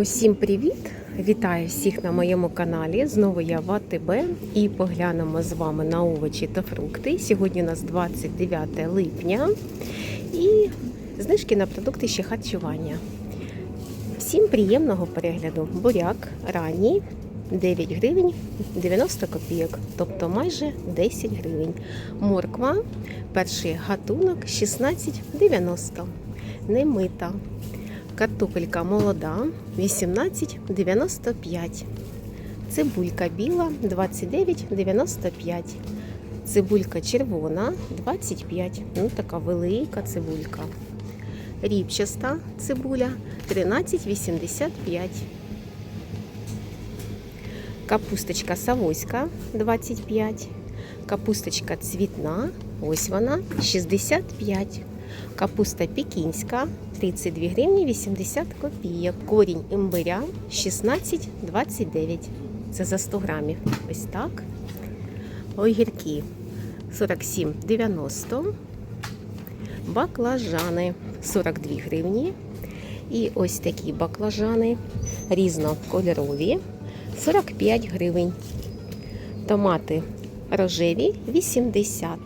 Усім привіт! Вітаю всіх на моєму каналі. Знову я в АТБ і поглянемо з вами на овочі та фрукти. Сьогодні у нас 29 липня і знижки на продукти ще харчування. Всім приємного перегляду. Буряк ранній 9 гривень 90 копійок, тобто майже 10 гривень. Морква, перший гатунок 16,90. Немита. Картопелька молода 18,95. Цибулька біла 29,95. Цибулька червона 25. Ну, така велика цибулька. Ріпчаста цибуля 13,85. Капусточка савоська 25. Капусточка цвітна, ось вона 65. Капуста пекінська 32 гривні 80 копійок. Корінь імбиря 16,29. Це за 100 грамів. Ось так. Огірки 47,90. Баклажани 42 гривні. І ось такі баклажани різнокольорові 45 гривень. Томати рожеві 80.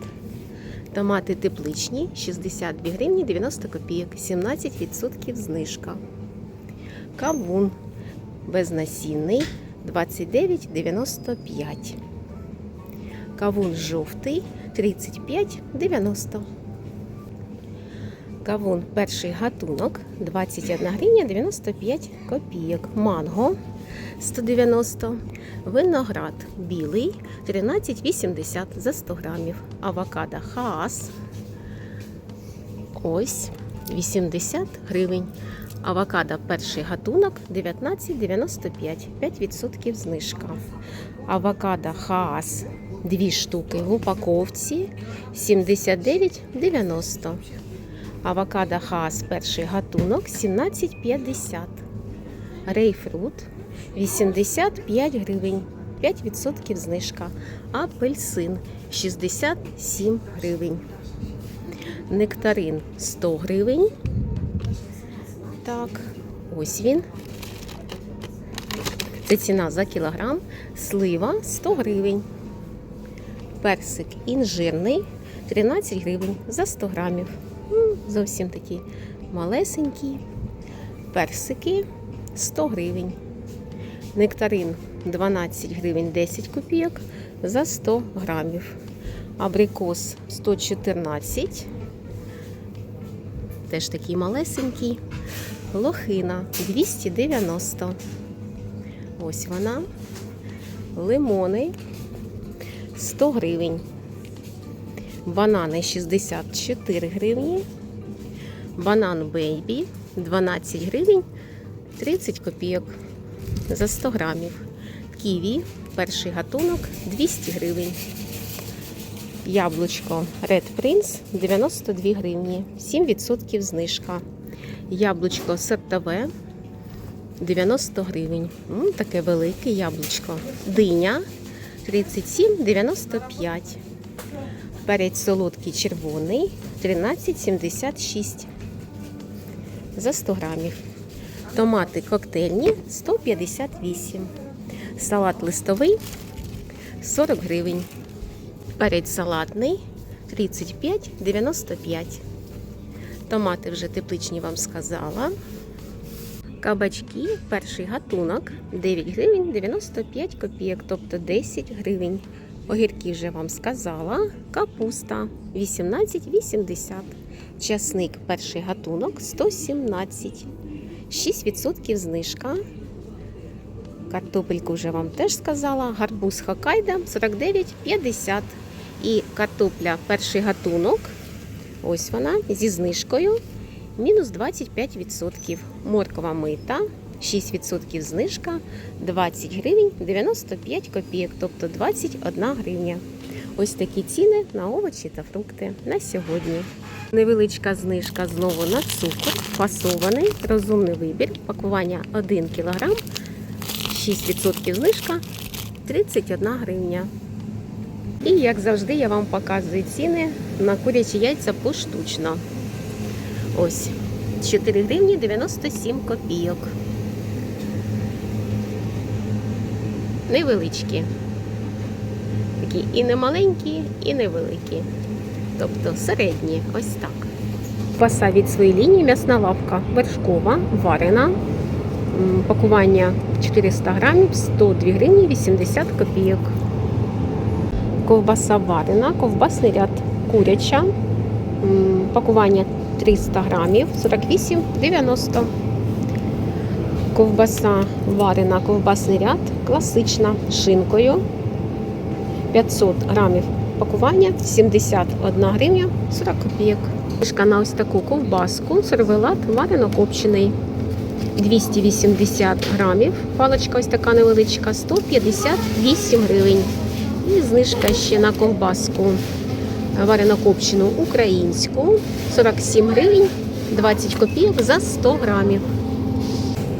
Томати тепличні 62 гривні 90 копійок, 17% знижка. Кавун безнасінний 29,95. Кавун жовтий 35,90. Кавун перший гатунок 21 гривня 95 копійок. Манго 190. Виноград білий 13,80 за 100 грамів. Авокадо хаас. Ось 80 гривень. Авокадо перший гатунок 19,95, 5% знижка. Авокадо хаас 2 штуки в упаковці 79,90. Авокадо хаас перший гатунок 17,50. Рейфрут 85 гривень, 5% знижка. Апельсин 67 гривень. Нектарин 100 гривень. Так, ось він. Це ціна за кілограм. Слива 100 гривень. Персик інжирний 13 гривень за 100 грамів. Зовсім такі малесенькі. Персики 100 гривень. Нектарин 12 гривень 10 копійок за 100 грамів. Абрикос 114. Теж такий малесенький. Лохина 290. Ось вона. Лимони 100 гривень. Банани 64 гривні. Банан бейбі 12 гривень 30 копійок за 100 грамів. Ківі, перший гатунок 200 гривень. Яблучко Red Prince 92 гривні, 7% знижка. Яблучко сортове 90 гривень. Таке велике яблучко. Диня 37,95. Перець солодкий червоний 13,76 за 100 грамів. Томати коктейльні 158. Салат листовий 40 гривень. Перець салатний 35,95. Томати вже тепличні вам сказала. Кабачки, перший гатунок 9 гривень 95 копійок, тобто 10 гривень. Огірки вже вам сказала. Капуста 18,80. Часник перший гатунок 117. 6% знижка. Картопельку вже вам теж сказала. Гарбуз Хокайдо 49,50. І картопля перший гатунок. Ось вона зі знижкою. Мінус 25%. Морква мита. 6% знижка 20 гривень 95 копійок, тобто 21 гривня. Ось такі ціни на овочі та фрукти на сьогодні. Невеличка знижка знову на цукор, фасований, розумний вибір, пакування 1 кг, 6% знижка 31 гривня. І як завжди, я вам показую ціни на курячі яйця поштучно. Ось 4 гривні 97 копійок. невеличкі. Такі і не маленькі, і невеликі. Тобто середні, ось так. Паса від своєї лінії м'ясна лавка вершкова, варена. Пакування 400 грамів, 102 гривні 80 копійок. Ковбаса варена, ковбасний ряд куряча. Пакування 300 грамів, 48,90. Ковбаса варена, ковбасний ряд, класична шинкою. 500 грамів пакування, 71 гривня 40 копійок. Кишка на ось таку ковбаску, сервелат варено копчений. 280 грамів, паличка ось така невеличка, 158 гривень. І знижка ще на ковбаску варено копчену українську, 47 гривень, 20 копійок за 100 грамів.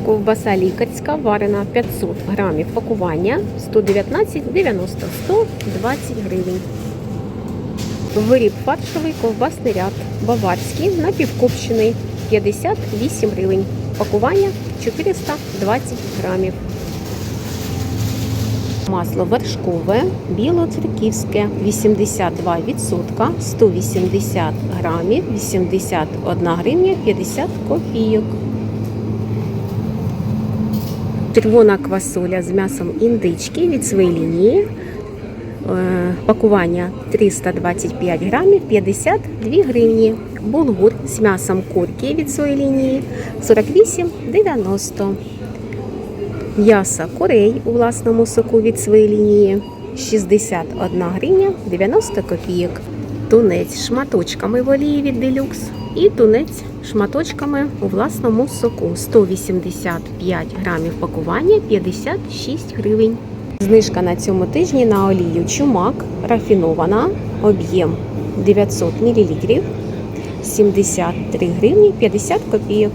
Ковбаса лікарська варена 500 грамів пакування 119,90 120 гривень. Виріб фаршовий ковбасний ряд баварський напівкопчений 58 гривень. Пакування 420 грамів. Масло вершкове, білоцерківське 82%, 180 грамів, 81 гривня 50 копійок. Червона квасоля з м'ясом індички від своєї лінії. Е, Пакування 325 грамів 52 гривні. Булгур з м'ясом курки від своєї лінії 48,90. М'ясо курей у власному соку від своєї лінії 61 гривня 90 копійок. Тунець шматочками в олії від делюкс і тунець шматочками у власному соку 185 грамів пакування 56 гривень. Знижка на цьому тижні на олію чумак рафінована, об'єм 900 мл 73 гривні 50 копійок.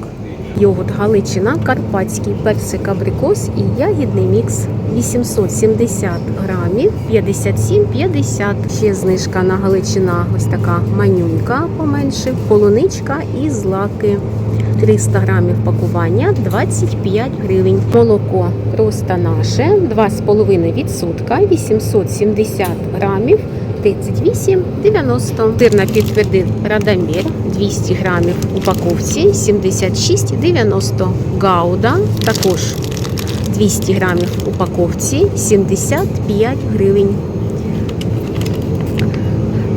Йогурт Галичина, Карпатський, персик абрикос і ягідний мікс 870 грамів 57,50. Ще знижка на Галичина, ось така манюнька поменше, полуничка і злаки. 300 грамів пакування 25 гривень. Молоко просто наше 2,5%, 870 грамів 38,90. Тирна підтвердив Радомір 200 грамів в упаковці 76,90. Гауда також 200 грамів в упаковці 75 гривень.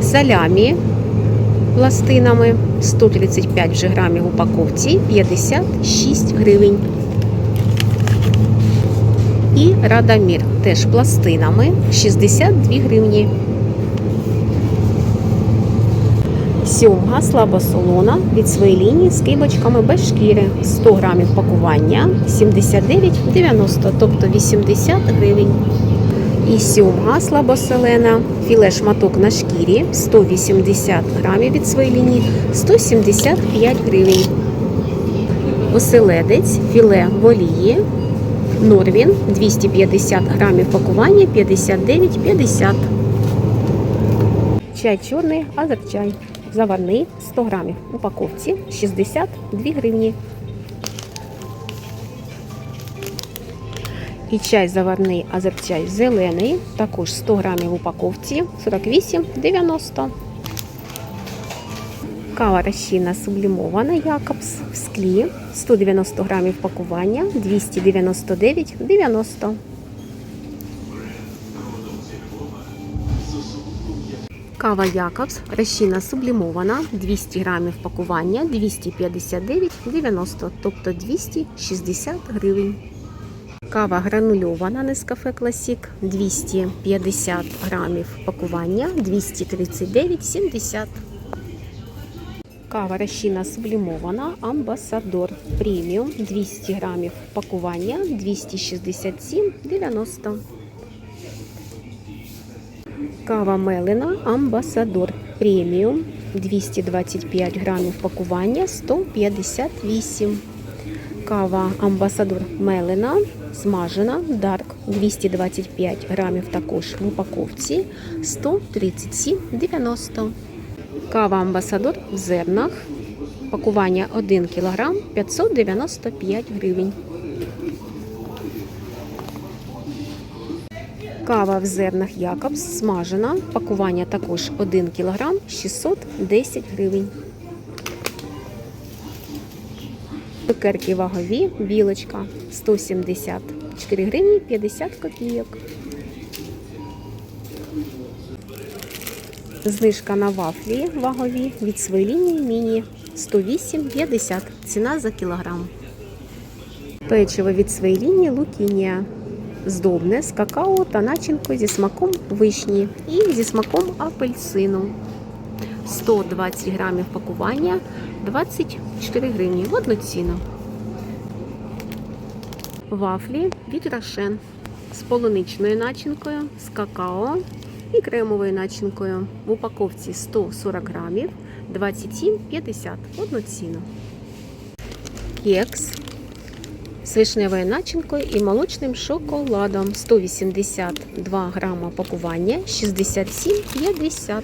Салямі пластинами 135 вже грамів в упаковці 56 гривень. І Радомір теж пластинами 62 гривні. Сьомга слабосолона від своєї лінії з кибочками без шкіри 100 грамів пакування 79,90, тобто 80 гривень. І сьомга слабосолена, філе шматок на шкірі 180 грамів від своєї лінії 175 гривень. Оселедець, філе в олії, Норвін 250 грамів пакування 59,50. Чай чорний, азерчай. Заварний 100 грамів. В упаковці 62 гривні. І чай заварний азерчай зелений, також 100 грамів в упаковці 48,90. Кава розчинна сублімована Якобс в склі 190 грамів пакування 299,90. Кава Якобс розчинна сублімована 200 грамів пакування 259,90, тобто 260 гривень. Кава гранульована Нескафе Класік 250 грамів пакування 239,70. Кава розчинна сублімована Амбасадор преміум 200 грамів пакування 267,90. Кава Мелена Амбасадор преміум 225 грамів пакування 158. Кава Амбасадор Мелена смажена Дарк 225 грамів також в упаковці 137,90. Кава Амбасадор в зернах. Пакування 1 кг 595 гривень. Кава в зернах Якобс смажена. Пакування також 1 кг 610 гривень. Цукерки вагові, білочка 174 гривні 50 копійок. Знижка на вафлі вагові від своєї лінії міні 108,50 ціна за кілограм. Печиво від своєї лінії Лукінія. Здобне з какао та начинкою зі смаком вишні і зі смаком апельсину. 120 грамів пакування 24 гривні в одну ціну. Вафлі від Рошен з полуничною начинкою, з какао і кремовою начинкою. В упаковці 140 грамів 27,50 в одну ціну. Кекс з вишневою начинкою і молочним шоколадом 182 грама пакування 67,50.